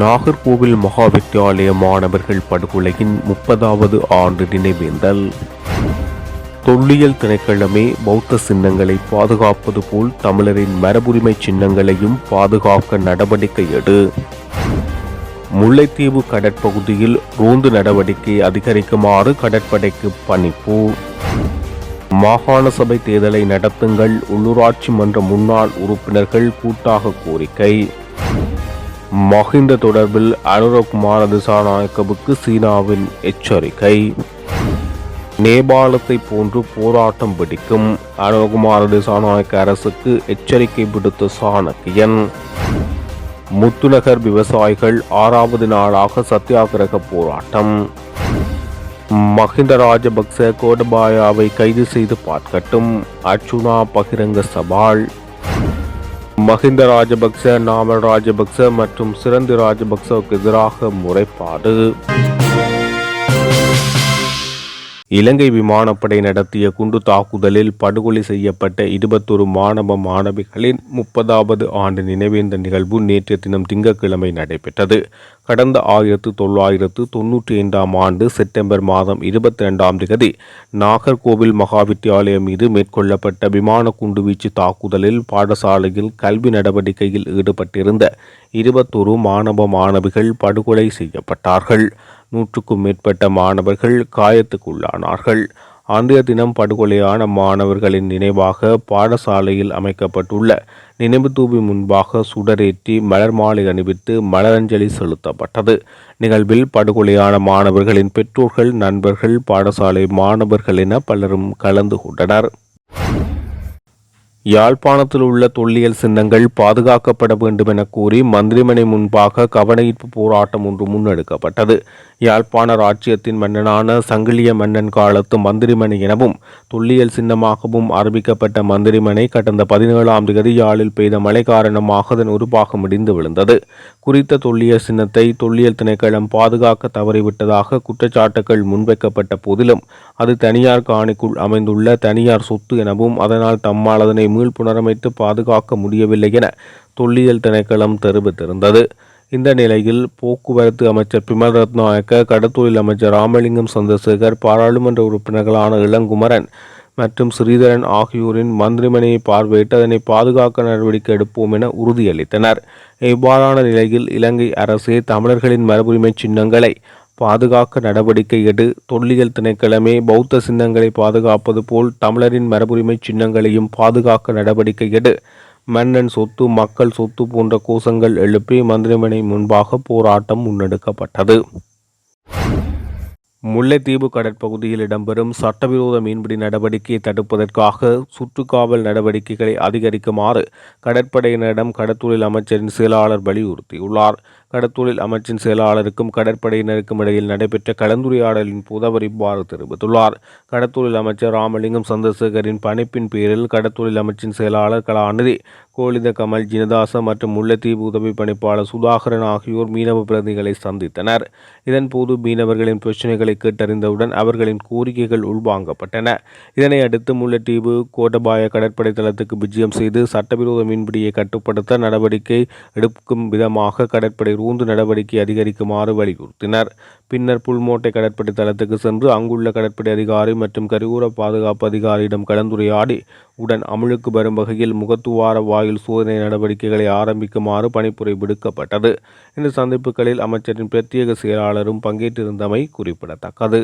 நாகர்கோவில் மகாவித்தியாலய மாணவர்கள் படுகொலையின் முப்பதாவது ஆண்டு நினைவேந்தல். தொல்லியல் திணைக்களமே பௌத்த சின்னங்களை பாதுகாப்பது போல் தமிழரின் மரபுரிமை சின்னங்களையும் பாதுகாக்க நடவடிக்கை எடு. முல்லைத்தீவு கடற்பகுதியில் ரோந்து நடவடிக்கை அதிகரிக்குமாறு கடற்படைக்கு பணிப்பு. மாகாண சபை தேர்தலை நடத்துங்கள் உள்ளூராட்சி மன்ற முன்னாள் உறுப்பினர்கள் கூட்டாக கோரிக்கை. மஹிந்த தொடர்பில் அனுரகுமார திசாநாயக்கவுக்கு சீனாவின் எச்சரிக்கை. நேபாளத்தை போன்று போராட்டம் பிடிக்கும் அனுரகுமார திசாநாயக்க அரசுக்கு எச்சரிக்கை விடுத்த சாணக்கியன். முத்துநகர் விவசாயிகள் ஆறாவது நாளாக சத்தியாகிரக போராட்டம். மஹிந்த ராஜபக்ச கோடபாயாவை கைது செய்து பார்க்கட்டும். அர்ச்சுனா பகிரங்க சவால். மஹிந்த ராஜபக்ச நாமல் ராஜபக்ச மற்றும் சிறந்து ராஜபக்சவுக்கு எதிராக முறைப்பாடு. இலங்கை விமானப்படை நடத்திய குண்டு தாக்குதலில் படுகொலை செய்யப்பட்ட இருபத்தொரு மாணவ மாணவிகளின் முப்பதாவது ஆண்டு நினைவேந்த நிகழ்வு நேற்றைய தினம் திங்கட்கிழமை நடைபெற்றது. கடந்த ஆயிரத்து தொள்ளாயிரத்து தொன்னூற்றி ஐந்தாம் ஆண்டு செப்டம்பர் மாதம் இருபத்தி ரெண்டாம் திகதி நாகர்கோவில் மகாவித்தியாலயம் மீது மேற்கொள்ளப்பட்ட விமான குண்டுவீச்சு தாக்குதலில் பாடசாலையில் கல்வி நடவடிக்கையில் ஈடுபட்டிருந்த இருபத்தொரு மாணவ மாணவிகள் படுகொலை செய்யப்பட்டார்கள். நூற்றுக்கும் மேற்பட்ட மாணவர்கள் காயத்துக்குள்ளானார்கள். அன்றைய தினம் படுகொலையான மாணவர்களின் நினைவாக பாடசாலையில் அமைக்கப்பட்டுள்ள நினைவு தூபி முன்பாக சுடரேற்றி மலர் மாலை அணிவித்து மலரஞ்சலி செலுத்தப்பட்டது. நிகழ்வில் படுகொலையான மாணவர்களின் பெற்றோர்கள் நண்பர்கள் பாடசாலை மாணவர்கள் என பலரும் கலந்து கொண்டனர். யாழ்ப்பாணத்தில் உள்ள தொல்லியல் சின்னங்கள் பாதுகாக்கப்பட வேண்டும் என கூறி மந்திரிமனை முன்பாக கவனஈர்ப்பு போராட்டம் ஒன்று முன்னெடுக்கப்பட்டது. யாழ்ப்பாண ராஜ்யத்தின் மன்னனான சங்கிலிய மன்னன் காலத்து மந்திரிமனை எனவும் தொல்லியல் சின்னமாகவும் அறிவிக்கப்பட்ட மந்திரிமனை கடந்த பதினேழாம் தேதி யாழில் பெய்த மழை காரணமாக அதன் ஒரு பாகம் இடிந்து விழுந்தது. குறித்த தொல்லியல் சின்னத்தை தொல்லியல் திணைக்களம் பாதுகாக்க தவறிவிட்டதாக குற்றச்சாட்டுகள் முன்வைக்கப்பட்ட போதிலும் அது தனியார் காணிக்குள் அமைந்துள்ள தனியார் சொத்து எனவும் அதனால் தம்மால் அதனை மீள்புனரமைத்து பாதுகாக்க முடியவில்லை என தொல்லியல் திணைக்களம் தெரிவித்திருந்தது. இந்த நிலையில் போக்குவரத்து அமைச்சர் பிமல் ரத்நாயக்க கடத்தொழில் அமைச்சர் ராமலிங்கம் சந்திரசேகர் பாராளுமன்ற உறுப்பினர்களான இளங்குமரன் மற்றும் ஸ்ரீதரன் ஆகியோரின் மந்திரிமனையை பார்வையிட்டு அதனை பாதுகாக்க நடவடிக்கை எடுப்போம் என உறுதியளித்தனர். இவ்வாறான நிலையில் இலங்கை அரசே தமிழர்களின் மரபுரிமை சின்னங்களை பாதுகாக்க நடவடிக்கை எடு. தொல்லியல் திணைக்களமே பௌத்த சின்னங்களை பாதுகாப்பது போல் தமிழரின் மரபுரிமை சின்னங்களையும் பாதுகாக்க நடவடிக்கை எடு. மன்னன் சொத்து மக்கள் சொத்து போன்ற கோஷங்கள் எழுப்பி மந்திரிமனை முன்பாக போராட்டம் முன்னெடுக்கப்பட்டது. முல்லைத்தீவு கடற்பகுதியில் இடம்பெறும் சட்டவிரோத மீன்பிடி நடவடிக்கையை தடுப்பதற்காக சுற்றுக்காவல் நடவடிக்கைகளை அதிகரிக்குமாறு கடற்படையினரிடம் கடற்தொழில் அமைச்சரின் செயலாளர் வலியுறுத்தியுள்ளார். கடற்தொழில் அமைச்சின் செயலாளருக்கும் கடற்படையினருக்கும் இடையில் நடைபெற்ற கலந்துரையாடலின் போது அவர் இவ்வாறு தெரிவித்துள்ளார். கடற்தொழில் அமைச்சர் ராமலிங்கம் சந்திரசேகரின் பணிப்பின் பேரில் கடற்தொழில் அமைச்சின் செயலாளர் கலாநிதி கோலித கமல் ஜினதாச மற்றும் முல்லைத்தீவு உதவி பணிப்பாளர் சுதாகரன் ஆகியோர் மீனவ பிரதிகளை சந்தித்தனர். இதன்போது மீனவர்களின் பிரச்சினைகளை கேட்டறிந்தவுடன் அவர்களின் கோரிக்கைகள் உள்வாங்கப்பட்டன. இதனை அடுத்து முல்லைத்தீவு கோட்டபாய கடற்படை தளத்துக்கு விஜயம் செய்து சட்டவிரோத மீன்பிடியை கட்டுப்படுத்த நடவடிக்கை எடுக்கும் விதமாக கடற்படை ரோந்து நடவடிக்கை அதிகரிக்குமாறு வலியுறுத்தினர். பின்னர் புல்மோட்டை கடற்படை தளத்துக்கு சென்று அங்குள்ள கடற்படை அதிகாரி மற்றும் கரிகூர பாதுகாப்பு அதிகாரியிடம் கலந்துரையாடி உடன் அமுழுக்கு வரும் வகையில் முகத்துவார வாயில் சோதனை நடவடிக்கைகளை ஆரம்பிக்குமாறு பணிப்புரை விடுக்கப்பட்டது. இந்த சந்திப்புகளில் அமைச்சரின் பிரத்யேக செயலாளரும் பங்கேற்றிருந்தமை குறிப்பிடத்தக்கது.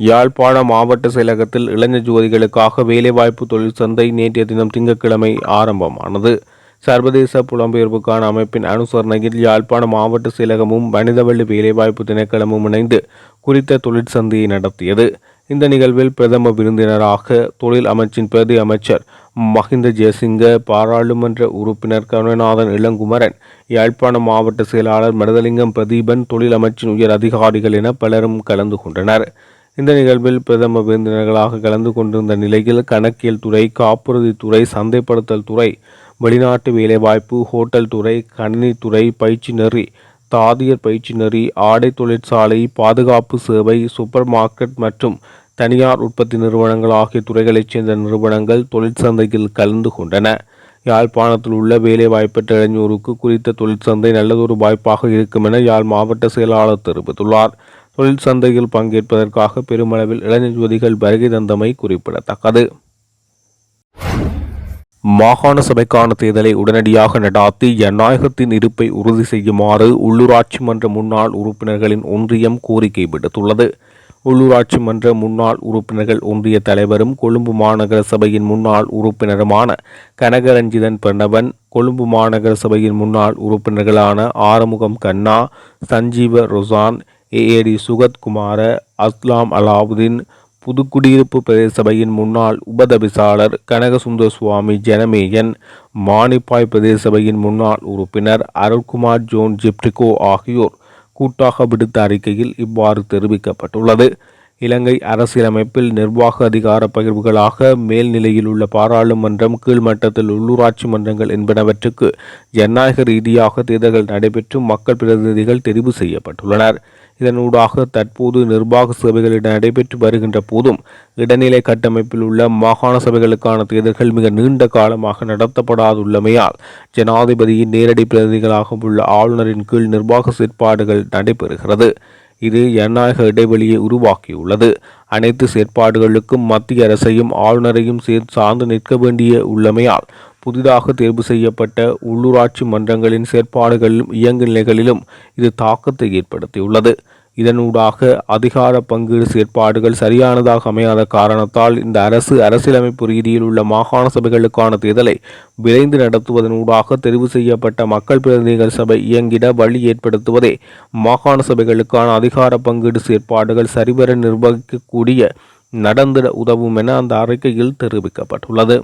யாழ்ப்பாண மாவட்ட செயலகத்தில் இளைஞர் ஜோதிகளுக்காக வேலைவாய்ப்பு தொழில் சந்தை நேற்றைய தினம் திங்கட்கிழமை ஆரம்பமானது. சர்வதேச புலம்பெயர்வுக்கான அமைப்பின் அனுசரணையில் யாழ்ப்பாண மாவட்ட செயலகமும் மனிதவள்ளி வேலைவாய்ப்பு திணைக்களமும் இணைந்து குறித்த தொழிற்சந்தையை நடத்தியது. இந்த நிகழ்வில் பிரதம விருந்தினராக தொழில் அமைச்சின் பிரதி அமைச்சர் மஹிந்த ஜெயசிங்க பாராளுமன்ற உறுப்பினர் கருணநாதன் இளங்குமரன் யாழ்ப்பாண மாவட்ட செயலாளர் மருதலிங்கம் பிரதீபன் தொழில் அமைச்சின் உயர் அதிகாரிகள் என பலரும் கலந்து கொண்டனர். இந்த நிகழ்வில் பிரதம விருந்தினர்களாக கலந்து கொண்டிருந்த நிலையில் கணக்கியல் துறை காப்புறுதித்துறை சந்தைப்படுத்தல் துறை வெளிநாட்டு வேலைவாய்ப்பு ஹோட்டல் துறை கணினித்துறை பயிற்சி நெறி தாதியர் பயிற்சி நெறி ஆடை தொழிற்சாலை பாதுகாப்பு சேவை சூப்பர் மார்க்கெட் மற்றும் தனியார் உற்பத்தி நிறுவனங்கள் ஆகிய துறைகளைச் சேர்ந்த நிறுவனங்கள் தொழிற்சந்தையில் கலந்து கொண்டன. யாழ்ப்பாணத்தில் உள்ள வேலைவாய்ப்பற்ற இளைஞருக்கு குறித்த தொழிற்சந்தை நல்லதொரு வாய்ப்பாக இருக்கும் என யாழ் மாவட்ட செயலாளர் தெரிவித்துள்ளார். தொழிற்சந்தையில் பங்கேற்பதற்காக பெருமளவில் இளைஞர் யுவதிகள் வருகை தந்தமை குறிப்பிடத்தக்கது. மாகாண சபைக்கான தேர்தலை உடனடியாக நடாத்தி ஜனநாயகத்தின் இருப்பை உறுதி செய்யுமாறு உள்ளூராட்சி மன்ற முன்னாள் உறுப்பினர்களின் ஒன்றியம் கோரிக்கை விடுத்துள்ளது. உள்ளூராட்சி மன்ற முன்னாள் உறுப்பினர்கள் ஒன்றிய தலைவரும் கொழும்பு மாநகர சபையின் முன்னாள் உறுப்பினருமான கனகரஞ்சிதன் பிரணவன் கொழும்பு மாநகர சபையின் முன்னாள் உறுப்பினர்களான ஆறுமுகம் கண்ணா சஞ்சீவ ரொசான் ஏஏடி சுகத்குமார அஸ்லாம் அலாவுதீன் புதுக்குடியிருப்பு பிரதேச சபையின் முன்னாள் உபதபிசாளர் கனகசுந்தர சுவாமி ஜனமேயன் மானிப்பாய் பிரதேச சபையின் முன்னாள் உறுப்பினர் அருள்குமார் ஜோன் ஜிப்டிகோ ஆகியோர் கூட்டாக விடுத்த அறிக்கையில் இவ்வாறு தெரிவிக்கப்பட்டுள்ளது. இலங்கை அரசியலமைப்பில் நிர்வாக அதிகார பகிர்வுகளாக மேல்நிலையில் உள்ள பாராளுமன்றம் கீழ்மட்டத்தில் உள்ளூராட்சி மன்றங்கள் என்பனவற்றுக்கு ஜனநாயக ரீதியாக தேர்தல்கள் நடைபெற்று மக்கள் பிரதிநிதிகள் தெரிவு செய்யப்பட்டுள்ளனர். இதனூடாக தற்போது நிர்வாக சபைகள் நடைபெற்று வருகின்ற போதும் இடைநிலை கட்டமைப்பில் உள்ள மாகாண சபைகளுக்கான தேர்தல்கள் மிக நீண்ட காலமாக நடத்தப்படாதுள்ளமையால் ஜனாதிபதியின் நேரடி பிரதிநிதிகளாக உள்ள ஆளுநரின் கீழ் நிர்வாக செயற்பாடுகள் நடைபெறுகிறது. இது ஜனநாயக இடைவெளியை உருவாக்கியுள்ளது. அனைத்து செயற்பாடுகளுக்கும் மத்திய அரசையும் ஆளுநரையும் சார்ந்து நிற்க வேண்டிய உள்ளமையால் புதிதாக தேர்வு செய்யப்பட்ட உள்ளூராட்சி மன்றங்களின் செயற்பாடுகளிலும் இயங்கு நிலைகளிலும் இது தாக்கத்தை ஏற்படுத்தியுள்ளது. இதனூடாக அதிகார பங்கீடு செயற்பாடுகள் சரியானதாக அமையாத காரணத்தால் இந்த அரசு அரசியலமைப்பு ரீதியில் உள்ள மாகாண சபைகளுக்கான தேர்தலை விரைந்து நடத்துவதனூடாக தெரிவு செய்யப்பட்ட மக்கள் பிரதிநிதிகள் சபை இயங்கிட வழி ஏற்படுத்துவதே மாகாண சபைகளுக்கான அதிகார பங்கீடு செயற்பாடுகள் சரிவர நிர்வகிக்கக்கூடிய நடந்திட உதவும் என அந்த அறிக்கையில் தெரிவிக்கப்பட்டுள்ளது.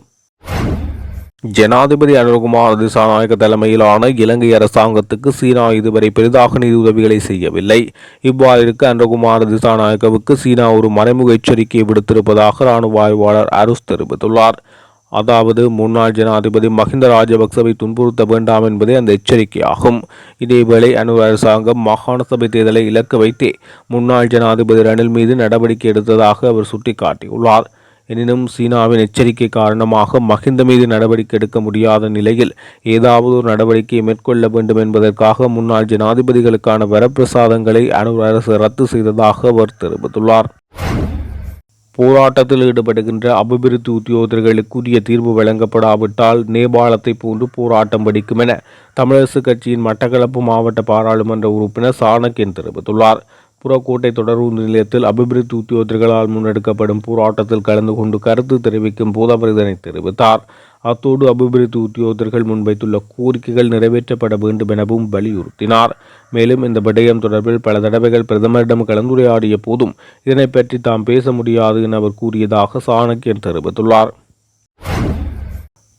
ஜனாதிபதி அனுகுமார் திசாநாயக தலைமையிலான இலங்கை அரசாங்கத்துக்கு சீனா இதுவரை பெரிதாக நிதி உதவிகளை செய்யவில்லை. இவ்வாறிற்கு அனுகுமார் திசாநாயகவுக்கு சீனா ஒரு மறைமுக எச்சரிக்கையை விடுத்திருப்பதாக இராணுவ ஆய்வாளர் அருஸ் தெரிவித்துள்ளார். அதாவது முன்னாள் ஜனாதிபதி மஹிந்த ராஜபக்சவை துன்புறுத்த வேண்டாம் என்பதே அந்த எச்சரிக்கையாகும். இதேவேளை அணு அரசாங்கம் மாகாண சபை தேர்தலை இலக்கு வைத்தே முன்னாள் ஜனாதிபதி ரணில் மீது நடவடிக்கை எடுத்ததாக அவர் சுட்டிக்காட்டியுள்ளார். எனினும் சீனாவின் எச்சரிக்கை காரணமாக மஹிந்த மீது நடவடிக்கை எடுக்க முடியாத நிலையில் ஏதாவது ஒரு நடவடிக்கையை மேற்கொள்ள வேண்டும் என்பதற்காக முன்னாள் ஜனாதிபதிகளுக்கான வரப்பிரசாதங்களை அனுர் அரசு ரத்து செய்ததாக அவர் தெரிவித்துள்ளார். போராட்டத்தில் ஈடுபடுகின்ற அபிவிருத்தி உத்தியோகர்களுக்கு உரிய தீர்வு வழங்கப்படாவிட்டால் நேபாளத்தை போன்று போராட்டம் வெடிக்கும் என தமிழரசு கட்சியின் மட்டக்களப்பு மாவட்ட பாராளுமன்ற உறுப்பினர் சாணக்கியன் தெரிவித்துள்ளார். புறக்கோட்டை தொடர்பு நிலையத்தில் அபிவிருத்தி உத்தியோகர்களால் முன்னெடுக்கப்படும் போராட்டத்தில் கலந்து கொண்டு கருத்து தெரிவிக்கும் போது அவர் இதனை தெரிவித்தார். அத்தோடு அபிவிருத்தி உத்தியோகர்கள் முன்வைத்துள்ள கோரிக்கைகள் நிறைவேற்றப்பட வேண்டும் எனவும் வலியுறுத்தினார். மேலும் இந்த விடயம் தொடர்பில் பல தடவைகள் பிரதமரிடம் கலந்துரையாடிய போதும் இதனை பற்றி தாம் பேச முடியாது என அவர் கூறியதாக சாணக்கியன் தெரிவித்துள்ளார்.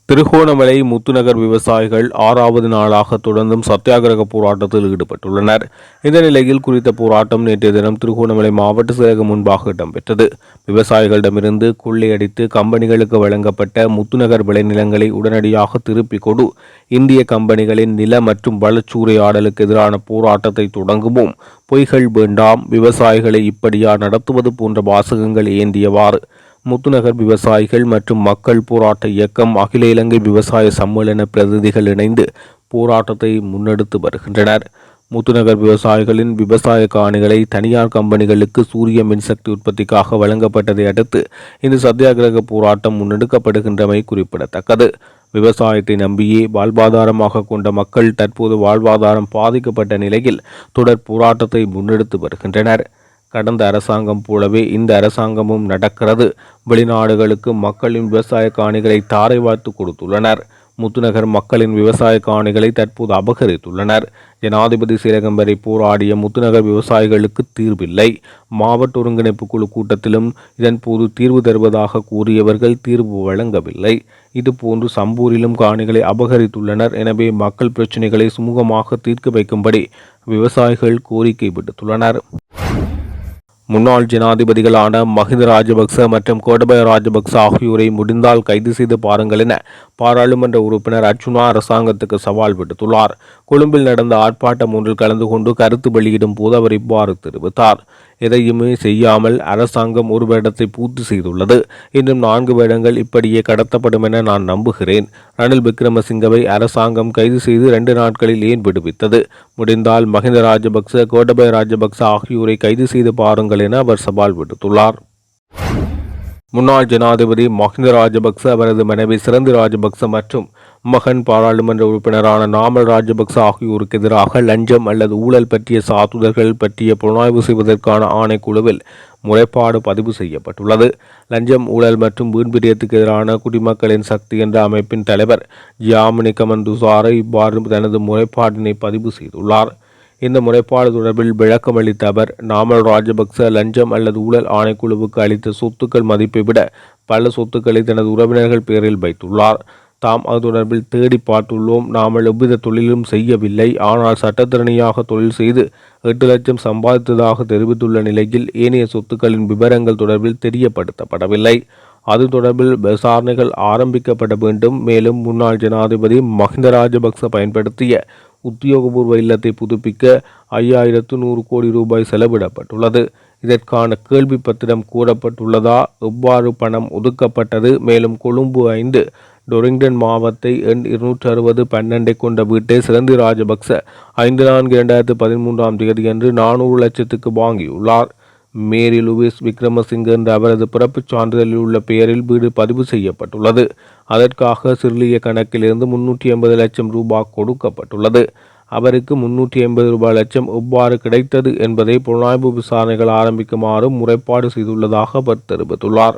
திருகோணமலை முத்துநகர் விவசாயிகள் ஆறாவது நாளாக தொடர்ந்தும் சத்தியாகிரக போராட்டத்தில் ஈடுபட்டுள்ளனர். இந்த நிலையில் குறித்த போராட்டம் நேற்றைய தினம் திருகோணமலை மாவட்ட செயலகம் முன்பாக இடம்பெற்றது. விவசாயிகளிடமிருந்து கொள்ளையடித்து கம்பெனிகளுக்கு வழங்கப்பட்ட முத்துநகர் விளைநிலங்களை உடனடியாக திருப்பிக் கொடு. இந்திய கம்பெனிகளின் நில மற்றும் வளச்சூறையாடலுக்கு எதிரான போராட்டத்தை தொடங்குவோம். பொய்கள் வேண்டாம். விவசாயிகளை இப்படியா நடத்துவது போன்ற வாசகங்கள் ஏந்தியவாறு. முத்துநகர் விவசாயிகள் மற்றும் மக்கள் போராட்ட இயக்கம் அகில இலங்கை விவசாய சம்மேளன பிரதிநிதிகள் இணைந்து போராட்டத்தை முன்னெடுத்து வருகின்றனர். முத்துநகர் விவசாயிகளின் விவசாய காணிகளை தனியார் கம்பெனிகளுக்கு சூரிய மின்சக்தி உற்பத்திக்காக வழங்கப்பட்டதை அடுத்து இந்த சத்தியாகிரக போராட்டம் முன்னெடுக்கப்படுகின்றமை குறிப்பிடத்தக்கது. விவசாயத்தை நம்பியே வாழ்வாதாரமாக கொண்ட மக்கள் தற்போது வாழ்வாதாரம் பாதிக்கப்பட்ட நிலையில் தொடர் போராட்டத்தை முன்னெடுத்து வருகின்றனர். கடந்த அரசாங்கம் போலவே இந்த அரசாங்கமும் நடக்கிறது. வெளிநாடுகளுக்கு மக்களின் விவசாய காணிகளை தாரை வாழ்த்து கொடுத்துள்ளனர். முத்துநகர் மக்களின் விவசாய காணிகளை தற்போது அபகரித்துள்ளனர். ஜனாதிபதி சீரகம் வரை போராடிய முத்துநகர் விவசாயிகளுக்கு தீர்வில்லை மாவட்ட ஒருங்கிணைப்பு குழு கூட்டத்திலும் இதன் போது தீர்வு தருவதாக கூறியவர்கள் தீர்வு வழங்கவில்லை. இதுபோன்று சம்பூரிலும் காணிகளை அபகரித்துள்ளனர். எனவே மக்கள் பிரச்சினைகளை சுமூகமாக தீர்க்க வைக்கும்படி விவசாயிகள் கோரிக்கை விடுத்துள்ளனர். முன்னாள் ஜனாதிபதிகளான மஹிந்த ராஜபக்ச மற்றும் கோடபய ராஜபக்ச ஆகியோரை முடிந்தால் கைது செய்து பாருங்கள் என பாராளுமன்ற உறுப்பினர் அர்ஜுனா அரசாங்கத்துக்கு சவால் விடுத்துள்ளார். கொழும்பில் நடந்த ஆர்ப்பாட்டம் ஒன்றில் கலந்து கொண்டு கருத்து வெளியிடும் போது அவர் இவ்வாறு தெரிவித்தார். எதையுமே செய்யாமல் அரசாங்கம் ஒரு வருடத்தை பூர்த்தி செய்துள்ளது. இன்னும் நான்கு வருடங்கள் இப்படியே கடத்தப்படும் என நான் நம்புகிறேன். ரணில் விக்ரமசிங்கவை அரசாங்கம் கைது செய்து இரண்டு நாட்களில் ஏன் விடுவித்தது? முடிந்தால் மஹிந்த ராஜபக்ச கோட்டபய ராஜபக்ச ஆகியோரை கைது செய்து பாருங்கள் என அவர் சவால் விடுத்துள்ளார். முன்னாள் ஜனாதிபதி மஹிந்த ராஜபக்ச அவரது மனைவி சிறந்து ராஜபக்ச மற்றும் மகன் பாராளுமன்ற உறுப்பினரான நாமல் ராஜபக்ச ஆகியோருக்கு எதிராக லஞ்சம் அல்லது ஊழல் பற்றிய சாத்துதல்கள் பற்றிய புலனாய்வு செய்வதற்கான ஆணைக்குழுவில் முறைப்பாடு பதிவு செய்யப்பட்டுள்ளது. லஞ்சம் ஊழல் மற்றும் வீண்பிரியத்துக்கு எதிரான குடிமக்களின் சக்தி என்ற அமைப்பின் தலைவர் ஜியாமினி கமந்துசாரை இவ்வாறு தனது முறைப்பாட்டினை பதிவு செய்துள்ளார். இந்த முறைப்பாடு தொடர்பில் விளக்கமளித்த அவர் நாமல் ராஜபக்ச லஞ்சம் அல்லது ஊழல் ஆணைக்குழுவுக்கு அளித்த சொத்துக்கள் மதிப்பை விட பல சொத்துக்களை தனது உறவினர்கள் பெயரில் வைத்துள்ளார். தாம் அது தொடர்பில் தேடி பார்த்துள்ளோம். நாமல் எவ்வித தொழிலும் செய்யவில்லை. ஆனால் சட்டத்திறனியாக தொழில் செய்து எட்டு லட்சம் சம்பாதித்ததாக தெரிவித்துள்ள நிலையில் ஏனைய சொத்துக்களின் விவரங்கள் தொடர்பில் தெரியப்படுத்தப்படவில்லை. அது தொடர்பில் விசாரணைகள் ஆரம்பிக்கப்பட வேண்டும். மேலும் முன்னாள் ஜனாதிபதி மஹிந்த ராஜபக்ச பயன்படுத்திய உத்தியோகபூர்வ இல்லத்தை புதுப்பிக்க ஐயாயிரத்து நூறு கோடி ரூபாய் செலவிடப்பட்டுள்ளது. இதற்கான கேள்வி பத்திரம் கூறப்பட்டுள்ளதா? எவ்வாறு பணம் ஒதுக்கப்பட்டது? மேலும் கொழும்பு ஐந்து டொரிங்டன் மாவத்தை எண் இருநூற்றி அறுபது பன்னெண்டை கொண்ட வீட்டை சிறந்தி ராஜபக்ச ஐந்து நான்கு இரண்டாயிரத்து பதிமூன்றாம் தேதி அன்று நானூறு லட்சத்துக்கு வாங்கியுள்ளார். மேரி லூயிஸ் விக்ரமசிங்க என்ற அவரது பிறப்புச் சான்றிதழில் உள்ள பெயரில் வீடு பதிவு செய்யப்பட்டுள்ளது. அதற்காக சிறிலிய கணக்கிலிருந்து முன்னூற்றி எண்பது லட்சம் ரூபாய் கொடுக்கப்பட்டுள்ளது. அவருக்கு முன்னூற்றி எண்பது ரூபாய் லட்சம் எவ்வாறு கிடைத்தது என்பதை புலனாய்வு விசாரணைகள் ஆரம்பிக்குமாறு முறைப்பாடு செய்துள்ளதாக அவர் தெரிவித்துள்ளார்.